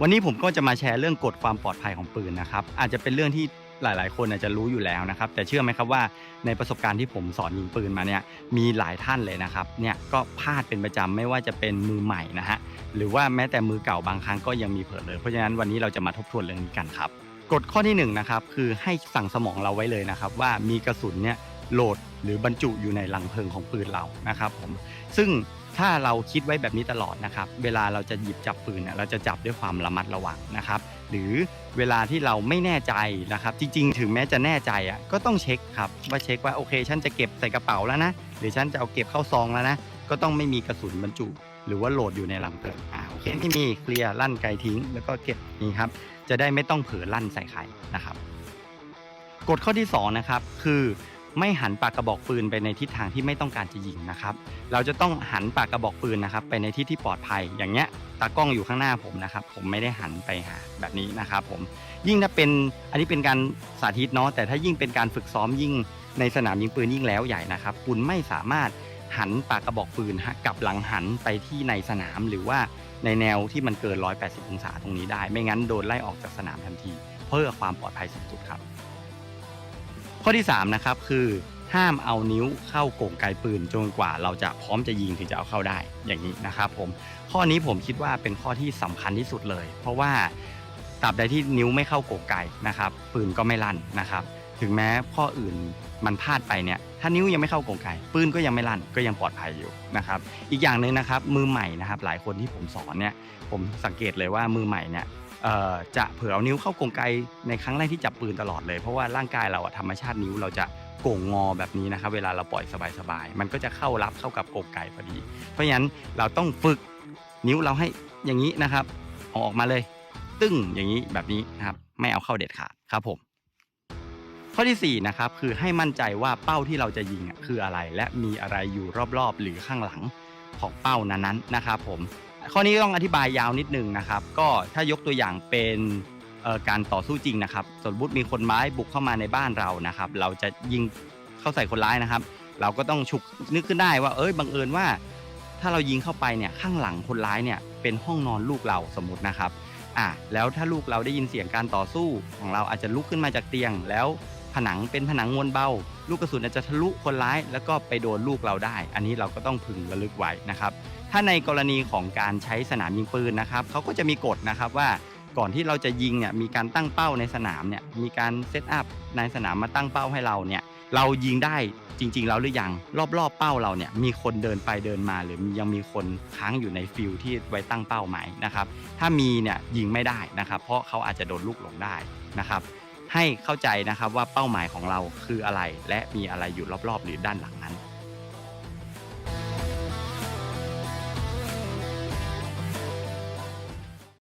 วันนี้ผมก็จะมาแชร์เรื่องกฎความปลอดภัยของปืนนะครับ อาจจะเป็นเรื่องที่หลาย ๆ คนอาจจะรู้อยู่แล้วนะครับ แต่เชื่อไหมครับว่าในประสบการณ์ที่ผมสอนยิงปืนมาเนี่ยมีหลายท่านเลยนะครับเนี่ยก็พลาดเป็นประจำไม่ว่าจะเป็นมือใหม่นะฮะหรือว่าแม้แต่มือเก่าบางครั้งก็ยังมีเผลอเลย เพราะฉะนั้นวันนี้เราจะมาทบทวนเรื่องนี้กันครับกฎข้อที่หนึ่งนะครับคือให้สั่งสมองเราไว้เลยนะครับว่ามีกระสุนเนี่ยโหลด หรือบรรจุอยู่ในลังเพลิงของปืนเรานะครับผมซึ่งถ้าเราคิดไว้แบบนี้ตลอดนะครับ เวลาเราจะหยิบจับปืนเนี่ยเราจะจับด้วยความระมัดระวังนะครับ หรือเวลาที่เราไม่แน่ใจนะครับ จริง ๆ ถึงแม้จะแน่ใจอะก็ต้องเช็คครับว่าเช็คว่าโอเคฉันจะเก็บใส่กระเป๋าแล้วนะหรือฉันจะเอาเก็บเข้าซองแล้วนะก็ต้องไม่มีกระสุนบรรจุ หรือว่าโหลดอยู่ในลังเพลิงอ่าโอเคไม่มีเคลียร์ลั่นไกลทิ้ง แล้วก็เก็บนี่ครับจะได้ไม่ต้องเผลอลั่นใส่ใครนะครับกฎข้อที่สองนะครับคือ ไม่หันปากกระบอกปืนไปในทิศทางที่ไม่ต้องการจะยิงนะครับ เราจะต้องหันปากกระบอกปืนนะครับไปในที่ที่ปลอดภัย อย่างเงี้ยตากล้องอยู่ข้างหน้าผมนะครับ ผมไม่ได้หันไปหาแบบนี้นะครับผมยิ่งถ้าเป็นอันนี้เป็นการสาธิตเนาะแต่ถ้ายิ่งเป็นการฝึกซ้อมยิ่งในสนามยิงปืนยิ่งแล้วใหญ่นะครับคุณไม่สามารถหันปากกระบอกปืนกลับหลังหันไปที่ในสนามหรือว่าในแนวที่มันเกิน 180 องศาตรงนี้ได้ ไม่งั้นโดนไล่ออกจากสนามทันที เพื่อความปลอดภัยสูงสุดครับ ข้อที่3นะครับคือห้ามเอานิ้วเข้าโก่งไกปืนจนกว่าเราจะพร้อมจะยิงถึงจะเอาเข้าได้อย่างนี้นะครับผมข้อนี้ผมคิดว่าเป็นข้อที่สำคัญที่สุดเลย เพราะว่าตราบใดที่นิ้วไม่เข้าโก่งไกนะครับปืนก็ไม่ลั่นนะครับ ถึงแม้ข้ออื่นมันพลาดไปเนี่ย ถ้านิ้วยังไม่เข้ากงไกปืนก็ยังไม่ลั่นก็ยังปลอดภัยอยู่นะครับ อีกอย่างหนึ่งนะครับมือใหม่นะครับ หลายคนที่ผมสอนเนี่ยผมสังเกตเลยว่ามือใหม่เนี่ยจะเผื่อเอานิ้วเข้ากรงไกในครั้งแรกที่จับปืนตลอดเลยเพราะว่าร่างกายเราธรรมชาตินิ้วเราจะโก่งงอแบบนี้นะครับ เวลาเราปล่อยสบายๆมันก็จะเข้ารับเข้ากับกรงไกพอดี เพราะฉะนั้นเราต้องฝึกนิ้วเราให้อย่างนี้นะครับเอาออกมาเลย ตึ้งอย่างนี้แบบนี้นะครับ ไม่เอาเข้าเด็ดขาดครับผม ข้อที่4นะครับคือให้มั่นใจว่าเป้าที่เราจะยิงอะคืออะไร และมีอะไรอยู่รอบๆ หรือข้างหลังของเป้านั้นๆนะครับผมข้อนี้ต้องอธิบายยาวนิดนึงนะครับ ก็ถ้ายกตัวอย่างเป็นการต่อสู้จริงนะครับสมมติมีคนร้ายบุกเข้ามาในบ้านเรานะครับ เราจะยิงเข้าใส่คนร้ายนะครับ เราก็ต้องฉุกนึกขึ้นได้ว่า เอ้ยบังเอิญว่า ถ้าเรายิงเข้าไปเนี่ยข้างหลังคนร้ายเนี่ยเป็นห้องนอนลูกเราสมมตินะครับอะแล้วถ้าลูกเราได้ยินเสียงการต่อสู้ของเราอาจจะลุกขึ้นมาจากเตียงแล้ว ผนังเป็นผนังมวลเบา ลูกกระสุนอาจจะทะลุคนร้าย แล้วก็ไปโดนลูกเราได้ อันนี้เราก็ต้องพึงระลึกไว้นะครับ ถ้าในกรณีของการใช้สนามยิงปืนนะครับเขาก็จะมีกฎนะครับว่าก่อนที่เราจะยิงเนี่ยมีการตั้งเป้าในสนามเนี่ยมีการเซตอัพในสนามมาตั้งเป้าให้เราเนี่ยเรายิงได้จริงๆแล้วหรือยังรอบๆเป้าเราเนี่ยมีคนเดินไปเดินมา หรือยังมีคนค้างอยู่ในฟิลที่ไว้ตั้งเป้าไหมนะครับถ้ามีเนี่ยยิงไม่ได้นะครับ เพราะเขาอาจจะโดนลูกหลงได้นะครับ ให้เข้าใจนะครับว่าเป้าหมายของเราคืออะไร และมีอะไรอยู่รอบๆ หรือด้านหลังนั้น